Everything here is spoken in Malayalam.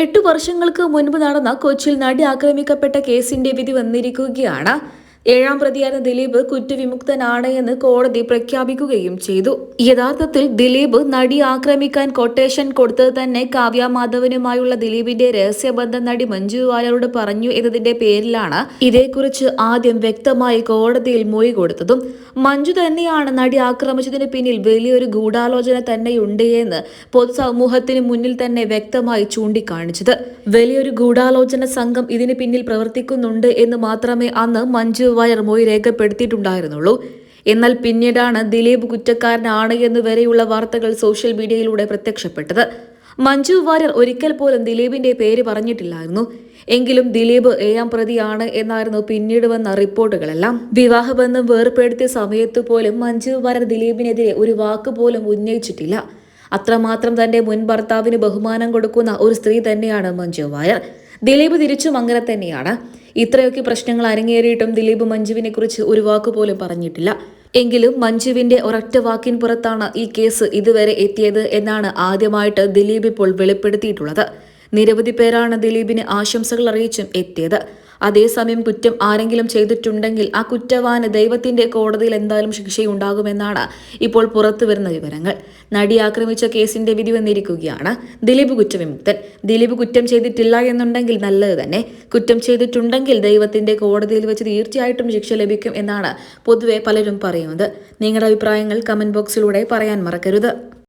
എട്ടു വർഷങ്ങൾക്ക് മുൻപ് നടന്ന കൊച്ചിയിൽ നടി ആക്രമിക്കപ്പെട്ട കേസിന്റെ വിധി വന്നിരിക്കുകയാണ്. ഏഴാം പ്രതിയായ ദിലീപ് കുറ്റവിമുക്തനാണ് എന്ന് കോടതി പ്രഖ്യാപിക്കുകയും ചെയ്തു. യഥാർത്ഥത്തിൽ ദിലീപ് നടി ആക്രമിക്കാൻ കൊട്ടേഷൻ കൊടുത്തത് തന്നെ കാവ്യ മാധവനുമായുള്ള ദിലീപിന്റെ രഹസ്യബന്ധം നടി മഞ്ജു വാര്യരോട് പറഞ്ഞു എന്നതിന്റെ പേരിലാണ്. ഇതേക്കുറിച്ച് ആദ്യം വ്യക്തമായി കോടതിയിൽ മൊഴി കൊടുത്തതും മഞ്ജു തന്നെയാണ് നടി ആക്രമിച്ചതിന് പിന്നിൽ വലിയൊരു ഗൂഢാലോചന തന്നെയുണ്ട് എന്ന് പൊതുസമൂഹത്തിന് മുന്നിൽ തന്നെ വ്യക്തമായി ചൂണ്ടിക്കാണിച്ചത്. വലിയൊരു ഗൂഢാലോചന സംഘം ഇതിന് പിന്നിൽ പ്രവർത്തിക്കുന്നുണ്ട് എന്ന് മാത്രമേ അന്ന് മഞ്ജു വാര്യർ മൊഴി രേഖപ്പെടുത്തിയിട്ടുണ്ടായിരുന്നുള്ളൂ. എന്നാൽ പിന്നീടാണ് ദിലീപ് കുറ്റക്കാരനാണ് എന്ന് വരെയുള്ള വാർത്തകൾ സോഷ്യൽ മീഡിയയിലൂടെ പ്രത്യക്ഷപ്പെട്ടത്. മഞ്ജു വാര്യർ ഒരിക്കൽ പോലും ദിലീപിന്റെ പേര് പറഞ്ഞിട്ടില്ലായിരുന്നു. എങ്കിലും ദിലീപ് ഏഴാം പ്രതിയാണ് എന്നായിരുന്നു പിന്നീട് വന്ന റിപ്പോർട്ടുകളെല്ലാം. വിവാഹബന്ധം വേർപ്പെടുത്തിയ സമയത്ത് പോലും മഞ്ജു വാര്യർ ദിലീപിനെതിരെ ഒരു വാക്ക് പോലും ഉന്നയിച്ചിട്ടില്ല. അത്രമാത്രം തന്റെ മുൻ ഭർത്താവിന് ബഹുമാനം കൊടുക്കുന്ന ഒരു സ്ത്രീ തന്നെയാണ് മഞ്ജു വാര്യർ. ദിലീപ് തിരിച്ചു അങ്ങനെ തന്നെയാണ്. ഇത്രയൊക്കെ പ്രശ്നങ്ങൾ അരങ്ങേറിയിട്ടും ദിലീപ് മഞ്ജുവിനെ കുറിച്ച് ഒരു വാക്ക് പോലും പറഞ്ഞിട്ടില്ല. എങ്കിലും മഞ്ജുവിന്റെ ഒരൊറ്റ വാക്കിൻ പുറത്താണ് ഈ കേസ് ഇതുവരെ എത്തിയത് എന്നാണ് ആദ്യമായിട്ട് ദിലീപ് ഇപ്പോൾ വെളിപ്പെടുത്തിയിട്ടുള്ളത്. നിരവധി പേരാണ് ദിലീപിന് ആശംസകൾ അറിയിച്ചും എത്തിയത്. അതേസമയം കുറ്റം ആരെങ്കിലും ചെയ്തിട്ടുണ്ടെങ്കിൽ ആ കുറ്റവാന് ദൈവത്തിന്റെ കോടതിയിൽ എന്തായാലും ശിക്ഷയുണ്ടാകുമെന്നാണ് ഇപ്പോൾ പുറത്തു വരുന്ന വിവരങ്ങൾ. നടി ആക്രമിച്ച കേസിന്റെ വിധി വന്നിരിക്കുകയാണ്. ദിലീപ് കുറ്റവിമുക്തൻ. ദിലീപ് കുറ്റം ചെയ്തിട്ടില്ല എന്നുണ്ടെങ്കിൽ നല്ലത് തന്നെ. കുറ്റം ചെയ്തിട്ടുണ്ടെങ്കിൽ ദൈവത്തിന്റെ കോടതിയിൽ വെച്ച് തീർച്ചയായിട്ടും ശിക്ഷ ലഭിക്കും എന്നാണ് പൊതുവെ പലരും പറയുന്നത്. നിങ്ങളുടെ അഭിപ്രായങ്ങൾ കമന്റ് ബോക്സിലൂടെ പറയാൻ മറക്കരുത്.